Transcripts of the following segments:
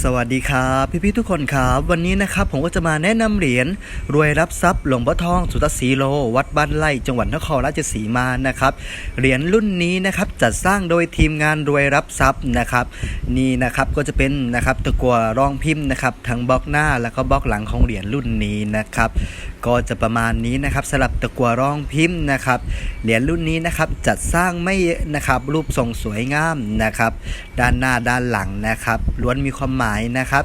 สวัสดีครับพี่พี่ๆทุกคนครับ วันนี้นะครับผมก็จะมาแนะนำเหรียญรวยรับทรัพย์หลวงพ่อทองสุตสีโล วัดบ้านไร่จังหวัดนครราชสีมานะครับเหรียญรุ่นนี้นะครับจัดสร้างโดยทีมงานรวยรับทรัพย์นะครับ นี่นะครับก็จะเป็นนะครับตะกัวรองพิมพ์นะครับทั้งบล็อกหน้าแล้วก็บล็อกหลังของเหรียญรุ่นนี้นะครับ ก็จะประมาณนี้นะครับสลับตะกัวรองพิมพ์นะครับเหรียญรุ่นนี้นะครับจัดสร้างไม่นะครับรูปทรงสวยงามนะครับ ด้านหน้าด้านหลังนะครับล้วนมีความหมายนะครับ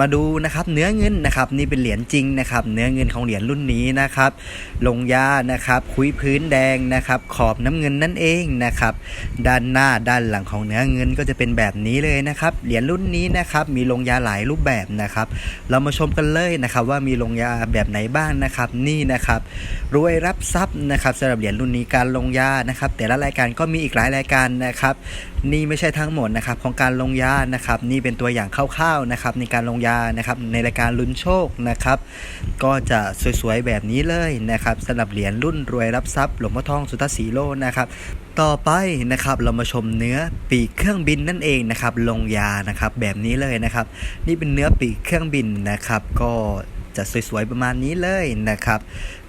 มาดูนะครับเนื้อเงินนะครับนี่เป็นเหรียญจริงนะครับ เนื้อเงินของเหรียญรุ่นนี้นะครับ ลงยานะครับคุยพื้นแดงนะครับ ขอบน้ำเงินนั่นเองนะครับ ด้านหน้าด้านหลังของเนื้อเงินก็จะเป็นแบบนี้เลยนะครับ เหรียญรุ่นนี้นะครับ มีลงยาหลายรูปแบบนะครับ เรามาชมกันเลยนะครับ ว่ามีลงยาแบบไหนบ้างนะครับ นี่นะครับรวยรับทรัพย์นะครับสำหรับเหรียญรุ่นนี้การลงยานะครับ แต่ละรายการก็มีอีกหลายรายการนะครับ นี่ไม่ใช่ทั้งหมดนะครับของการลงยานะครับ นี่เป็นตัวอย่างคร่าวๆนะครับในการลงยานะครับในรายการลุ้นโชคนะครับ ก็จะสวยๆแบบนี้เลยนะครับสำหรับเหรียญรุ่นรวยรับทรัพย์หลวงพ่อทองสุทธสีโลนะครับต่อไปนะครับเรามาชมเนื้อปีกเครื่องบินนั่นเองนะครับลงยานะครับแบบนี้เลยนะครับ นี่เป็นเนื้อปีกเครื่องบินนะครับ ก็ จะสวยๆประมาณนี้เลยนะครับ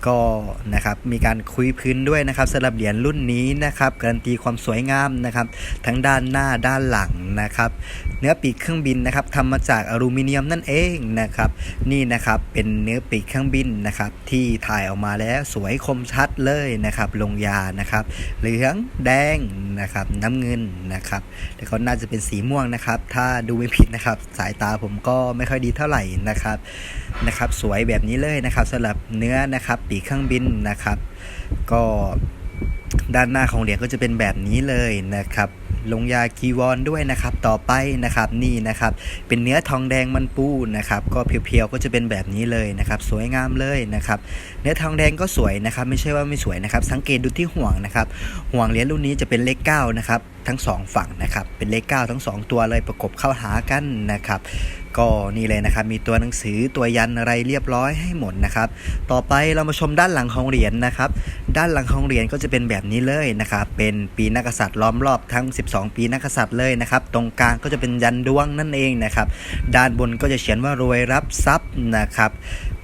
ก็นะครับมีการคุยพื้นด้วยนะครับสำหรับเหรียญรุ่นนี้นะครับการันตีความสวยงามนะครับ ทั้งด้านหน้าด้านหลังนะครับ เนื้อปีกเครื่องบินนะครับทำมาจากอลูมิเนียมนั่นเองนะครับนี่นะครับเป็นเนื้อปีกเครื่องบินนะครับที่ถ่ายออกมาแล้วสวยคมชัดเลยนะครับลงยานะครับเหลืองแดงนะครับน้ำเงินนะครับแล้วก็น่าจะเป็นสีม่วงนะครับ ถ้าดูไม่ผิดนะครับสายตาผมก็ไม่ค่อยดีเท่าไหร่นะครับนะครับสวยแบบนี้เลยนะครับสำหรับเนื้อนะครับปีกเครื่องบินนะครับ ก็ด้านหน้าของเหรียญก็จะเป็นแบบนี้เลยนะครับ ลงยากีวอนด้วยนะครับ ต่อไปนะครับนี่นะครับ เป็นเนื้อทองแดงมันปูนะครับก็เพียวๆก็จะเป็นแบบนี้เลยนะครับ สวยงามเลยนะครับ เนื้อทองแดงก็สวยนะครับ ไม่ใช่ว่าไม่สวยนะครับ สังเกตดูที่ห่วงนะครับ ห่วงเหรียญรุ่นนี้จะเป็นเลข9นะครับทั้งสองฝั่งนะครับ เป็นเลข9ทั้งสองตัวเลยประกบเข้าหากันนะครับ ก็นี่เลยนะครับมีตัวหนังสือตัวยันอะไรเรียบร้อยให้หมดนะครับ ต่อไปเรามาชมด้านหลังของเหรียญนะครับ ด้านหลังของเหรียญก็จะเป็นแบบนี้เลยนะครับ เป็นปีนักษัตริย์ล้อมรอบทั้ง 12 ปีนักกษัตริย์เลยนะครับ ตรงกลางก็จะเป็นยันดวงนั่นเองนะครับ ด้านบนก็จะเขียนว่ารวยรับทรัพย์นะครับ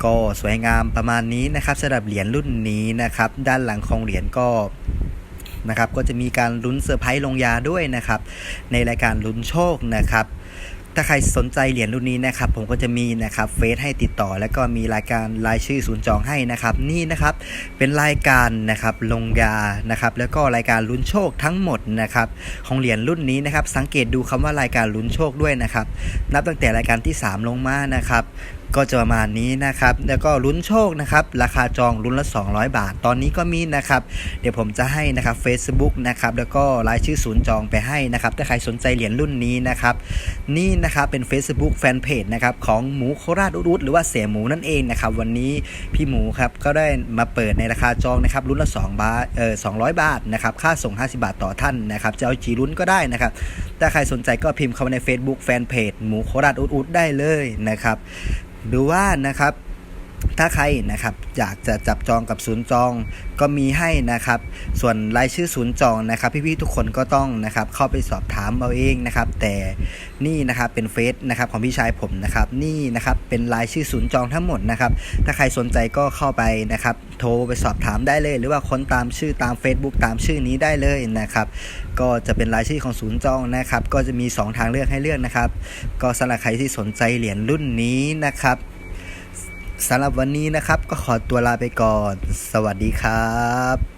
ก็สวยงามประมาณนี้นะครับสำหรับเหรียญรุ่นนี้นะครับ ด้านหลังของเหรียญก็นะครับก็จะมีการลุ้นเซอร์ไพรส์ลงยาด้วยนะครับ ในรายการลุ้นโชคนะครับ ถ้าใครสนใจเหรียญรุ่นนี้นะครับผมก็จะมีนะครับเฟซให้ติดต่อ แล้วก็มีรายการรายชื่อศูนย์จองให้นะครับนี่นะครับเป็นรายการนะครับลงยานะครับแล้วก็รายการลุ้นโชคทั้งหมดนะครับของเหรียญรุ่นนี้นะครับสังเกตดูคำว่ารายการลุ้นโชคด้วยนะครับนับตั้งแต่รายการที่ 3 ลงมานะครับ ก็จะประมาณนี้นะครับ แล้วก็ลุ้นโชคนะครับ ราคาจองลุ้นละ 200 บาท ตอนนี้ก็มีนะครับ เดี๋ยวผมจะให้นะครับ Facebook นะครับ แล้วก็รายชื่อศูนย์จองไปให้นะครับ ถ้าใครสนใจเหรียญรุ่นนี้นะครับ นี่นะครับเป็น Facebook Fanpage นะครับของหมูโคราชอุดหรือว่าเสียหมูนั่นเองนะครับ วันนี้พี่หมูครับก็ได้มาเปิดในราคาจองนะครับรุ่นละ 2 บาท เออ200 บาทนะครับ ค่าส่ง 50 บาทต่อท่านนะครับ จะเอาจีรุ่นก็ได้นะครับถ้าใครสนใจก็พิมพ์เข้ามาใน Facebook Fanpage หมูโคราชอุดๆได้เลยนะครับดูว่านะครับ ถ้าใครนะครับอยากจะจับจองกับศูนย์จองก็มีให้นะครับ ส่วนรายชื่อศูนย์จองนะครับ พี่ๆทุกคนก็ต้องนะครับเข้าไปสอบถามเอาเองนะครับ แต่นี่นะครับเป็นเฟซนะครับของพี่ชายผมนะครับ นี่นะครับเป็นรายชื่อศูนย์จองทั้งหมดนะครับ ถ้าใครสนใจก็เข้าไปนะครับ โทรไปสอบถามได้เลย หรือว่าค้นตามชื่อตาม Facebook ตามชื่อนี้ได้เลยนะครับ ก็จะเป็นรายชื่อของศูนย์จองนะครับ ก็จะมี 2 ทางเลือกให้เลือกนะครับ ก็สำหรับใครที่สนใจเหรียญรุ่นนี้นะครับ สำหรับวันนี้นะครับ ก็ขอตัวลาไปก่อน สวัสดีครับ